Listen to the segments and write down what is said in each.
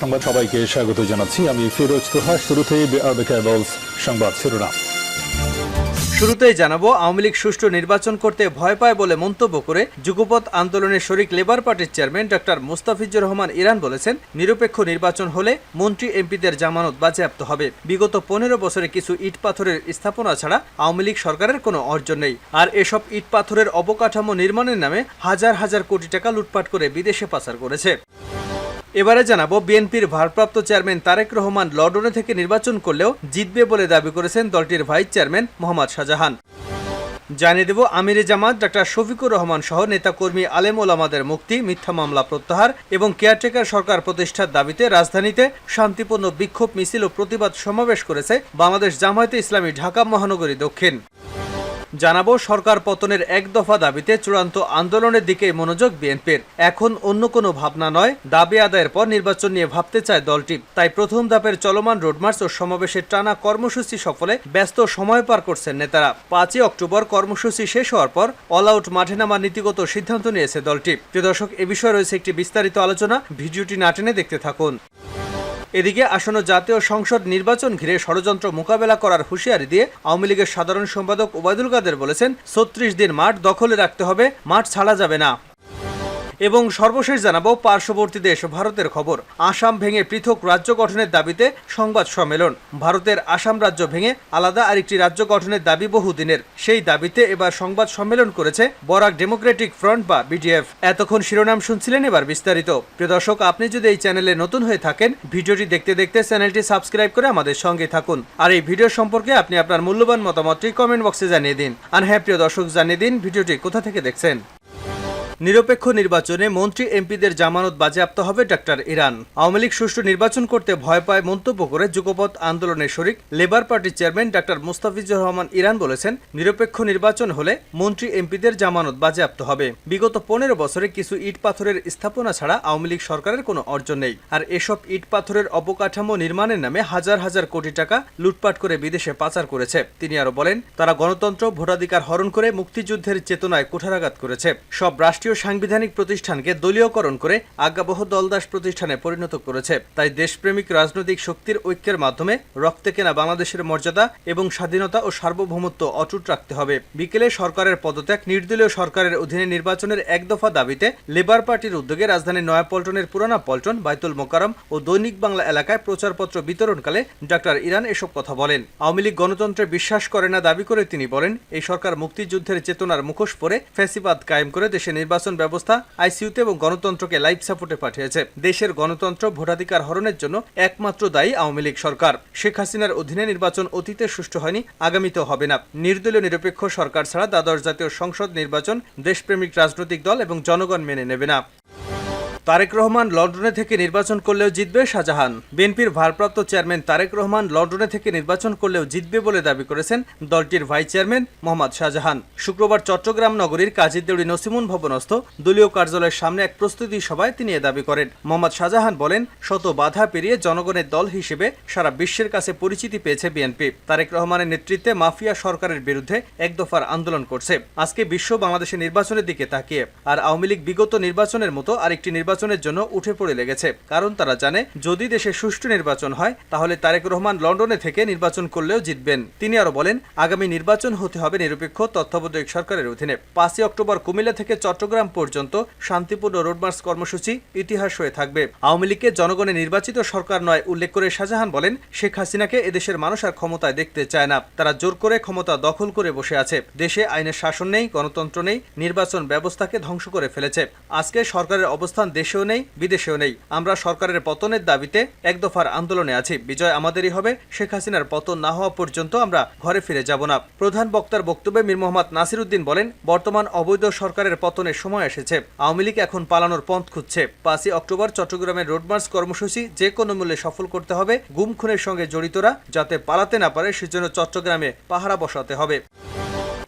সংবাদ সবাইকে স্বাগত জানাচ্ছি। আমি ফিরোজ তোহা শুরুতেই সংবাদ শিরোনাম। শুরুতেই জানাব, আওয়ামী লীগ সুষ্ঠু নির্বাচন করতে ভয় পায় বলে মন্তব্য করে যুগপথ আন্দোলনের শরিক লেবার পার্টির চেয়ারম্যান ডক্টর মুস্তাফিজুর রহমান ইরান বলেছেন, নিরপেক্ষ নির্বাচন হলে মন্ত্রী, এমপিদের জামানত বাজেয়াপ্ত হবে। বিগত পনেরো বছরে কিছু ইট পাথরের স্থাপনা ছাড়া আওয়ামী লীগ সরকারের কোনো অর্জন নেই। আর এসব ইট পাথরের অবকাঠামো নির্মাণের নামে হাজার হাজার কোটি টাকা লুটপাট করে বিদেশে পাচার করেছে। এবারে জানাব বিএনপির ভারপ্রাপ্ত চেয়ারম্যান তারেক রহমান লন্ডনে থেকে নির্বাচন করলেও জিতবে বলে দাবি করেছেন দলটির ভাইস চেয়ারম্যান মোহাম্মদ শাহজাহান। জানিয়ে দেব, আমিরে জামাত, ডাক্তার শফিকুর রহমান সহ নেতাকর্মী আলেম ওলামাদের মুক্তি, মিথ্যা মামলা প্রত্যাহার এবং কেয়ারটেকার সরকার প্রতিষ্ঠার দাবিতে রাজধানীতে শান্তিপূর্ণ বিক্ষোভ মিছিল ও প্রতিবাদ সমাবেশ করেছে বাংলাদেশ জামায়াতে ইসলামী ঢাকা মহানগরী দক্ষিণ। জানাব, সরকার পতনের এক দফা দাবিতে চূড়ান্ত আন্দোলনের দিকে মনোযোগ বিএনপির। এখন অন্য কোনো ভাবনা নয়, দাবি আদায়ের পর নির্বাচন নিয়ে ভাবতে চায় দলটি। তাই প্রথম ধাপের চলমান রোডমার্চ ও সমাবেশের টানা কর্মসূচি সফলে ব্যস্ত সময় পার করছেন নেতারা। পাঁচই অক্টোবর কর্মসূচি শেষ হওয়ার পর অল আউট মাঠে নামার নীতিগত সিদ্ধান্ত নিয়েছে দলটি। প্রিয় দর্শক, এ বিষয়ে রয়েছে একটি বিস্তারিত আলোচনা। ভিডিওটি না টেনে দেখতে থাকুন। এদিকে আসন্ন জাতীয় সংসদ নির্বাচন ঘিরে ষড়যন্ত্র মোকাবেলা করার হুঁশিয়ারি দিয়ে আওয়ামী লীগের সাধারণ সম্পাদক ওবায়দুল কাদের বলেছেন, ছত্রিশ দিন মাঠ দখলে রাখতে হবে, মাঠ ছাড়া যাবে না। এবং সর্বশেষ জানাব পার্শ্ববর্তী দেশ ভারতের খবর। আসাম ভেঙে পৃথক রাজ্য গঠনের দাবিতে সংবাদ সম্মেলন। ভারতের আসাম রাজ্য ভেঙে আলাদা আরেকটি রাজ্য গঠনের দাবি বহুদিনের। সেই দাবিতে এবার সংবাদ সম্মেলন করেছে বরাক ডেমোক্রেটিক ফ্রন্ট বা বিডিএফ। এতক্ষণ শিরোনাম শুনছিলেন এবার বিস্তারিত। প্রিয় দর্শক, আপনি যদি এই চ্যানেলে নতুন হয়ে থাকেন, ভিডিওটি দেখতে দেখতে চ্যানেলটি সাবস্ক্রাইব করে আমাদের সঙ্গে থাকুন। আর এই ভিডিও সম্পর্কে আপনি আপনার মূল্যবান মতামতটি কমেন্ট বক্সে জানিয়ে দিন। আর হ্যাঁ প্রিয় দর্শক, জানিয়ে দিন ভিডিওটি কোথা থেকে দেখছেন। নিরপেক্ষ নির্বাচনে মন্ত্রী এমপিদের জামানত বাজেয়াপ্ত হবে ডাক্তার ইরান। আওয়ামী লীগ সুষ্ঠু নির্বাচন করতে ভয় পায় মন্তব্য করে যুগপথ আন্দোলনের শরিক, লেবার পার্টির চেয়ারম্যান ডাক্তার মুস্তাফিজুর রহমান ইরান বলেছেন, নিরপেক্ষ নির্বাচন হলে মন্ত্রী এমপিদের জামানত বাজেয়াপ্ত হবে। বিগত পনেরো বছরে কিছু ইট পাথরের স্থাপনা ছাড়া আওয়ামী লীগ সরকারের কোনো অর্জন নেই। আর এসব ইট পাথরের অবকাঠামো নির্মাণের নামে হাজার হাজার কোটি টাকা লুটপাট করে বিদেশে পাচার করেছে। তিনি আরও বলেন, তারা গণতন্ত্র, ভোটাধিকার হরণ করে মুক্তিযুদ্ধের চেতনায় কুঠারাঘাত করেছে। সব রাষ্ট্রীয় সাংবিধানিক প্রতিষ্ঠানকে দলীয়করণ করে আজ্ঞাবহ দলদাস প্রতিষ্ঠানে পরিণত করেছে। তাই দেশপ্রেমিক রাজনৈতিক শক্তির ঐক্যের মাধ্যমে রক্তে কেনা বাংলাদেশের মর্যাদা এবং স্বাধীনতা ও সার্বভৌমত্ব অটুট রাখতে হবে। বিকেলে সরকারের পদত্যাগ, নির্দলীয় সরকারের অধীনে নির্বাচনের এক দফা দাবিতে লেবার পার্টির উদ্যোগে রাজধানীর নয়াপল্টনের পুরানা পল্টন, বাইতুল মোকারম ও দৈনিক বাংলা এলাকায় প্রচারপত্র বিতরণকালে ডাক্তার ইরান এসব কথা বলেন। আওয়ামী লীগ গণতন্ত্রে বিশ্বাস করে না দাবি করে তিনি বলেন, এই সরকার মুক্তিযুদ্ধের চেতনার মুখোশ পরে ফ্যাসিবাদ কায়েম করে দেশে নির্বাচন ব্যবস্থা, আইসিইউতে এবং গণতন্ত্রকে লাইফ সাপোর্টে পাঠিয়েছে। দেশের গণতন্ত্র ভোটাধিকার হরণের জন্য একমাত্র দায়ী আওয়ামী লীগ সরকার। শেখ হাসিনার অধীনে নির্বাচন অতীতে সুষ্ঠু হয়নি আগামীতেও হবে না। নির্দলীয় নিরপেক্ষ সরকার ছাড়া দ্বাদশ জাতীয় সংসদ নির্বাচন দেশপ্রেমিক রাজনৈতিক দল এবং জনগণ মেনে নেবে না। তারেক রহমান লন্ডনে থেকে নির্বাচন করলেও জিতবে শাহজাহান। বিএনপির ভারপ্রাপ্ত চেয়ারম্যান তারেক রহমান লন্ডনে থেকে নির্বাচন করলেও জিতবে বলে দাবি করেছেন দলটির ভাইস চেয়ারম্যান মোহাম্মদ শাহজাহান। শুক্রবার চট্টগ্রাম নগরীর কাজীদেউড়ি নসিমুন ভবনস্থ দলীয় কার্যালয়ের সামনে এক প্রস্তুতি সভায় তিনি এ দাবি করেন। মোহাম্মদ শাহজাহান বলেন, শত বাধা পেরিয়ে জনগণের দল হিসেবে সারা বিশ্বের কাছে পরিচিতি পেয়েছে বিএনপি। তারেক রহমানের নেতৃত্বে মাফিয়া সরকারের বিরুদ্ধে এক দফার আন্দোলন করছে। আজকে বিশ্ব বাংলাদেশের নির্বাচনের দিকে তাকিয়ে। আর আওয়ামী লীগ বিগত নির্বাচনের মতো আরেকটি নির্বাচনের জন্য উঠে পড়ে লেগেছে। কারণ তারা জানে, যদি দেশে সুষ্ঠু নির্বাচন হয়, তাহলে তারেক রহমান লন্ডনে থেকে নির্বাচন করলেও জিতবেন। তিনি আরও বলেন, আগামী নির্বাচন হতে হবে নিরপেক্ষ তত্ত্বাবধায়ক সরকারের অধীনে। পাঁচই অক্টোবর কুমিল্লা থেকে চট্টগ্রাম পর্যন্ত শান্তিপূর্ণ রোডমার্চ কর্মসূচি ইতিহাস হয়ে থাকবে। আওয়ামী লীগকে জনগণের নির্বাচিত সরকার নয়, উল্লেখ করে শাহজাহান বলেন, শেখ হাসিনাকে এদেশের মানুষ আর ক্ষমতায় দেখতে চায় না। তারা জোর করে ক্ষমতা দখল করে বসে আছে। দেশে আইনের শাসন নেই, গণতন্ত্র নেই, নির্বাচন ব্যবস্থাকে ধ্বংস করে ফেলেছে। আজকে সরকারের অবস্থান দেশেও নেই, বিদেশেও নেই। আমরা সরকারের পতনের দাবিতে এক দফার আন্দোলনে আছি। বিজয় আমাদেরই হবে। শেখ হাসিনার পতন না হওয়া পর্যন্ত আমরা ঘরে ফিরে যাব না। প্রধান বক্তার বক্তব্যে মীর মোহাম্মদ নাসির উদ্দিন বলেন, বর্তমান অবৈধ সরকারের পতনের সময় এসেছে। আওয়ামী লীগ এখন পালানোর পথ খুঁজছে। পাঁচই অক্টোবর চট্টগ্রামের রোডমার্চ কর্মসূচি যে কোনো মূল্যে সফল করতে হবে। গুম খুনের সঙ্গে জড়িতরা যাতে পালাতে না পারে, সেজন্য চট্টগ্রামে পাহারা বসাতে হবে।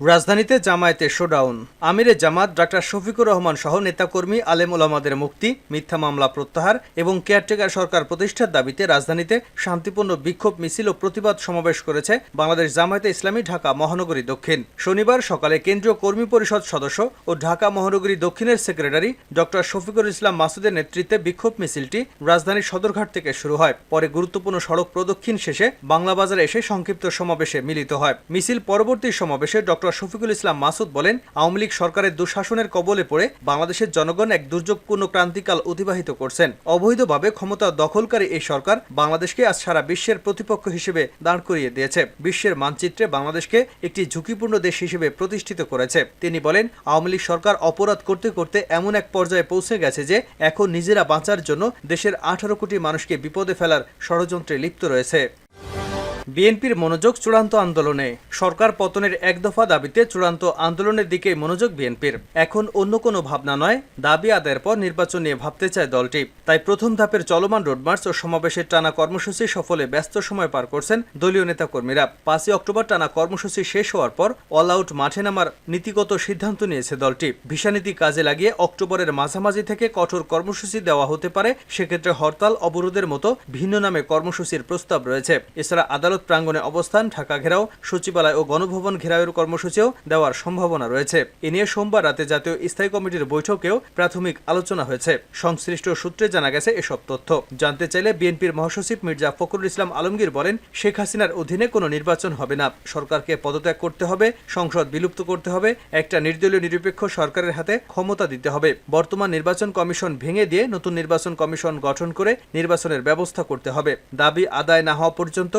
রাজধানীতে জামায়াতে শোডাউন। আমিরে জামাত, ডাক্তার শফিকুর রহমান সহ নেতাকর্মী, আলেম ওলামাদের মুক্তি, মিথ্যা মামলা প্রত্যাহার এবং কেয়ারটেকার সরকার প্রতিষ্ঠার দাবিতে রাজধানীতে শান্তিপূর্ণ বিক্ষোভ, মিছিল ও প্রতিবাদ সমাবেশ করেছে বাংলাদেশ জামায়াতে ইসলামী ঢাকা মহানগরী দক্ষিণ। শনিবার সকালে কেন্দ্রীয় কর্মী পরিষদ সদস্য ও ঢাকা মহানগরী দক্ষিণের সেক্রেটারি ডক্টর শফিকুর ইসলাম মাসুদের নেতৃত্বে বিক্ষোভ মিছিলটি রাজধানীর সদরঘাট থেকে শুরু হয়। পরে গুরুত্বপূর্ণ সড়ক প্রদক্ষিণ শেষে বাংলা বাজারে এসে সংক্ষিপ্ত সমাবেশে মিলিত হয়। মিছিল পরবর্তী সমাবেশে ডক্টর শফিকুল ইসলাম মাসুদ বলেন, আওয়ামী লীগ সরকারের দুঃশাসনের কবলে পড়ে বাংলাদেশের জনগণ এক দুর্যোগপূর্ণ ক্রান্তিকাল অতিবাহিত করছেন। অবৈধভাবে ক্ষমতা দখলকারী এই সরকার বাংলাদেশকে আজ সারা বিশ্বের প্রতিপক্ষ হিসেবে দাঁড় করিয়ে দিয়েছে। বিশ্বের মানচিত্রে বাংলাদেশকে একটি ঝুঁকিপূর্ণ দেশ হিসেবে প্রতিষ্ঠিত করেছে। তিনি বলেন, আওয়ামী লীগ সরকার অপরাধ করতে করতে এমন এক পর্যায়ে পৌঁছে গেছে যে, এখন নিজেরা বাঁচার জন্য দেশের আঠারো কোটি মানুষকে বিপদে ফেলার ষড়যন্ত্রে লিপ্ত রয়েছে। বিএনপির মনোযোগ চূড়ান্ত আন্দোলনে। সরকার পতনের এক দফা দাবিতে চূড়ান্ত আন্দোলনের দিকে মনোযোগ বিএনপির। এখন অন্য কোনো ভাবনা নয়, দাবি আদায়ের পর নির্বাচন নিয়ে ভাবতে চায় দলটি। তাই প্রথম ধাপের চলমান রোডমার্চ ও সমাবেশের টানা কর্মসূচি সফলে ব্যস্ত সময় পার করছেন দলীয় নেতাকর্মীরা। পাঁচই অক্টোবর টানা কর্মসূচি শেষ হওয়ার পর অল আউট মাঠে নামার নীতিগত সিদ্ধান্ত নিয়েছে দলটি। ভিসানীতি কাজে লাগিয়ে অক্টোবরের মাঝামাঝি থেকে কঠোর কর্মসূচি দেওয়া হতে পারে, সেক্ষেত্রে হরতাল, অবরোধের মতো ভিন্ন নামে কর্মসূচির প্রস্তাব রয়েছে। এছাড়া আদালত প্রাঙ্গণে অবস্থান, ঢাকা ঘেরাও, সচিবালয় ও গণভবন ঘেরাওয়ের কর্মসূচিও দেওয়ার সম্ভাবনা রয়েছে। এ নিয়ে সোমবার রাতে জাতীয় স্থায়ী কমিটির বৈঠকেও প্রাথমিক আলোচনা হয়েছে। সংশ্লিষ্ট সূত্রে জানা গেছে এসব তথ্য। জানতে চাইলে বিএনপির মহাসচিব মির্জা ফখরুল ইসলাম আলমগীর বলেন, শেখ হাসিনার অধীনে কোনো নির্বাচন হবে না। সরকারকে পদত্যাগ করতে হবে, সংসদ বিলুপ্ত করতে হবে, একটা নির্দলীয় নিরপেক্ষ সরকারের হাতে ক্ষমতা দিতে হবে। বর্তমান নির্বাচন কমিশন ভেঙে দিয়ে নতুন নির্বাচন কমিশন গঠন করে নির্বাচনের ব্যবস্থা করতে হবে। দাবি আদায় না হওয়া পর্যন্ত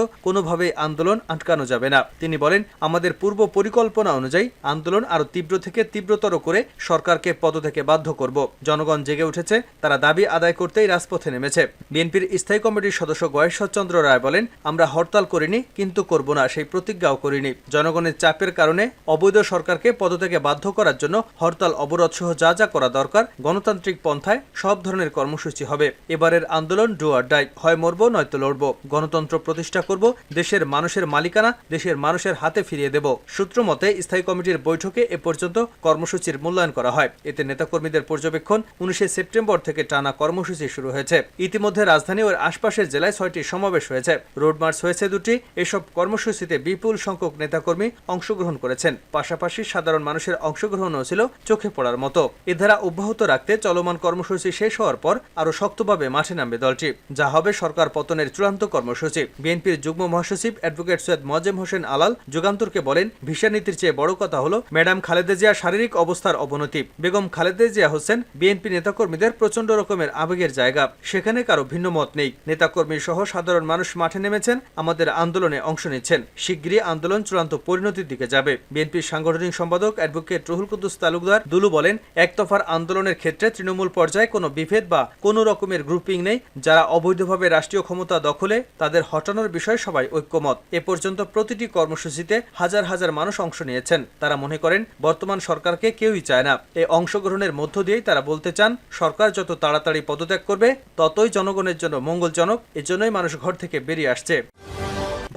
কোনোভাবেই আন্দোলন আটকানো যাবে না। তিনি বলেন, আমাদের পূর্ব পরিকল্পনা অনুযায়ী আন্দোলন আরও তীব্র থেকে তীব্রতর করে সরকারকে পদ থেকে বাধ্য করব। জনগণ জেগে উঠেছে, তারা দাবি আদায় করতেই রাজপথে নেমেছে। বিএনপির স্থায়ী কমিটির সদস্য গয়েশ্বরচন্দ্র রায় বলেন, আমরা হরতাল করিনি, কিন্তু করব না, সেই প্রতিজ্ঞাও করিনি। জনগণের চাপের কারণে অবৈধ সরকারকে পদত্যাগে বাধ্য করার জন্য হরতাল অবরোধ সহ যা যা করা দরকার, গণতান্ত্রিক পন্থায় সব ধরনের কর্মসূচি হবে। এবারের আন্দোলন ডুয়ার ডাই, হয় মরবো নয়তো লড়বো। গণতন্ত্র প্রতিষ্ঠা করব দেশের মানুষের মালিকানা দেশের মানুষের হাতে ফিরিয়ে দেব। সূত্র মতে, স্থায়ী কমিটির বৈঠকে এ পর্যন্ত কর্মসূচির মূল্যায়ন করা হয়। এতে নেতাকর্মীদের পর্যবেক্ষণ উনিশে সেপ্টেম্বর থেকে টানা কর্মসূচি শুরু হয়েছে। ইতিমধ্যে রাজধানী ও আশপাশের জেলায় ছয়টি সমাবেশ হয়েছে। রোড মার্চ হয়েছে দুটি। এসব কর্মসূচিতে বিপুল সংখ্যক নেতাকর্মী অংশগ্রহণ করেছেন। পাশাপাশি সাধারণ মানুষের অংশগ্রহণও ছিল চোখে পড়ার মতো। এ ধারা অব্যাহত রাখতে চলমান কর্মসূচি শেষ হওয়ার পর আরও শক্তভাবে মাঠে নামবে দলটি। যা হবে সরকার পতনের চূড়ান্ত কর্মসূচি। বিএনপির যুগ্ম মহাসচিব অ্যাডভোকেট সৈয়দ মজেম হোসেন আলাল যুগান্তরকে বলেন, ভিসা নীতির চেয়ে বড় কথা হলো ম্যাডাম খালেদা জিয়া শারীরিক অবস্থার অবনতি। বেগম খালেদা জিয়া হোসেন বিএনপি নেতাকর্মীদের প্রচণ্ড রকমের আবেগের জায়গা। সেখানে কারও ভিন্ন মত নেই। নেতাকর্মী সহ সাধারণ মানুষ মাঠে নেমেছেন, আমাদের আন্দোলনে অংশ নিচ্ছেন। শিগগিরই আন্দোলন চূড়ান্ত পরিণতির দিকে যাবে। বিএনপির সাংগঠনিক সম্পাদক অ্যাডভোকেট রুহুল কুদ্দুস তালুকদার দুলু বলেন, একতফার আন্দোলনের ক্ষেত্রে তৃণমূল পর্যায়ে কোনো বিভেদ বা কোনো রকমের গ্রুপিং নেই। যারা অবৈধভাবে রাষ্ট্রীয় ক্ষমতা দখলে, তাদের হটানোর বিষয়ে সবাই ঐক্যমত। এ পর্যন্ত প্রতিটি কর্মসূচিতে হাজার হাজার মানুষ অংশ নিয়েছেন। তারা মনে করেন, বর্তমান সরকারকে কেউই চায় না। এ অংশগ্রহণের মধ্য দিয়েই তারা বলতে চান, সরকার যত তাড়াতাড়ি পদত্যাগ করবে, ততই জনগণের জন্য মঙ্গলজনক। এজন্যই মানুষ ঘর থেকে বেরিয়ে আসছে।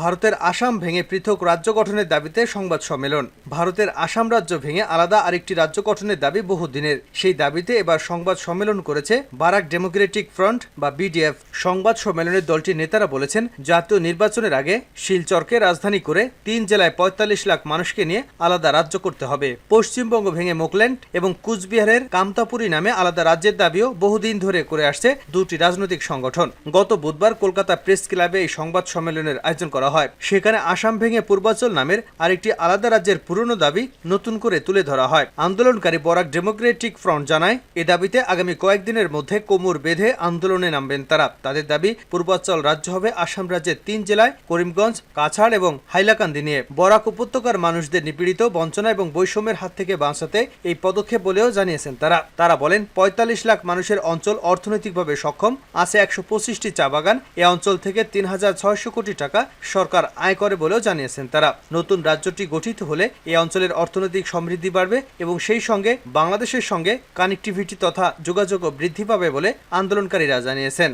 ভারতের আসাম ভেঙে পৃথক রাজ্য গঠনের দাবিতে সংবাদ সম্মেলন। ভারতের আসাম রাজ্য ভেঙে আলাদা আরেকটি রাজ্য গঠনের দাবি বহুদিনের। সেই দাবিতে এবার সংবাদ সম্মেলন করেছে বারাক ডেমোক্রেটিক ফ্রন্ট বা বিডিএফ। সংবাদ সম্মেলনে দলটির নেতারা বলেছেন, জাতীয় নির্বাচনের আগে শিলচরকে রাজধানী করে তিন জেলায় পঁয়তাল্লিশ লাখ মানুষকে নিয়ে আলাদা রাজ্য করতে হবে। পশ্চিমবঙ্গ ভেঙে মোকল্যান্ড এবং কুচবিহারের কামতাপুরি নামে আলাদা রাজ্যের দাবিও বহুদিন ধরে করে আসছে দুটি রাজনৈতিক সংগঠন। গত বুধবার কলকাতা প্রেস ক্লাবে এই সংবাদ সম্মেলনের আয়োজন করা হয়। সেখানে আসাম ভেঙে পূর্বাঞ্চল নামের আরেকটি আলাদা রাজ্যের পুরনো দাবি নতুন করে তুলে ধরা হয়। আন্দোলনকারী বরাক ডেমোক্রেটিক ফ্রন্ট জানায়, এ দাবিতে আগামী কয়েকদিনের মধ্যে কোমর বেঁধে আন্দোলনে নামবেন তারা। তাদের দাবি পূর্বাঞ্চল রাজ্য হবে আসাম রাজ্যের তিন জেলায়, করিমগঞ্জ, কাছাড় এবং হাইলাকান্দি নিয়ে। বরাক উপত্যকার মানুষদের নিপীড়িত বঞ্চনা এবং বৈষম্যের হাত থেকে বাঁচাতে এই পদক্ষেপ বলেও জানিয়েছেন তারা। তারা বলেন, পঁয়তাল্লিশ লাখ মানুষের অঞ্চল অর্থনৈতিকভাবে সক্ষম, আছে একশো পঁচিশটি চা বাগান। এ অঞ্চল থেকে তিন হাজার ছয়শো কোটি টাকা সরকার আয় করে বলেও জানিয়েছেন। তারা নতুন রাজ্যটি গঠিত হলে এই অঞ্চলের অর্থনৈতিক সমৃদ্ধি বাড়বে এবং সেই সঙ্গে বাংলাদেশের সঙ্গে কানেক্টিভিটি তথা যোগাযোগও বৃদ্ধি পাবে বলে আন্দোলনকারীরা জানিয়েছেন।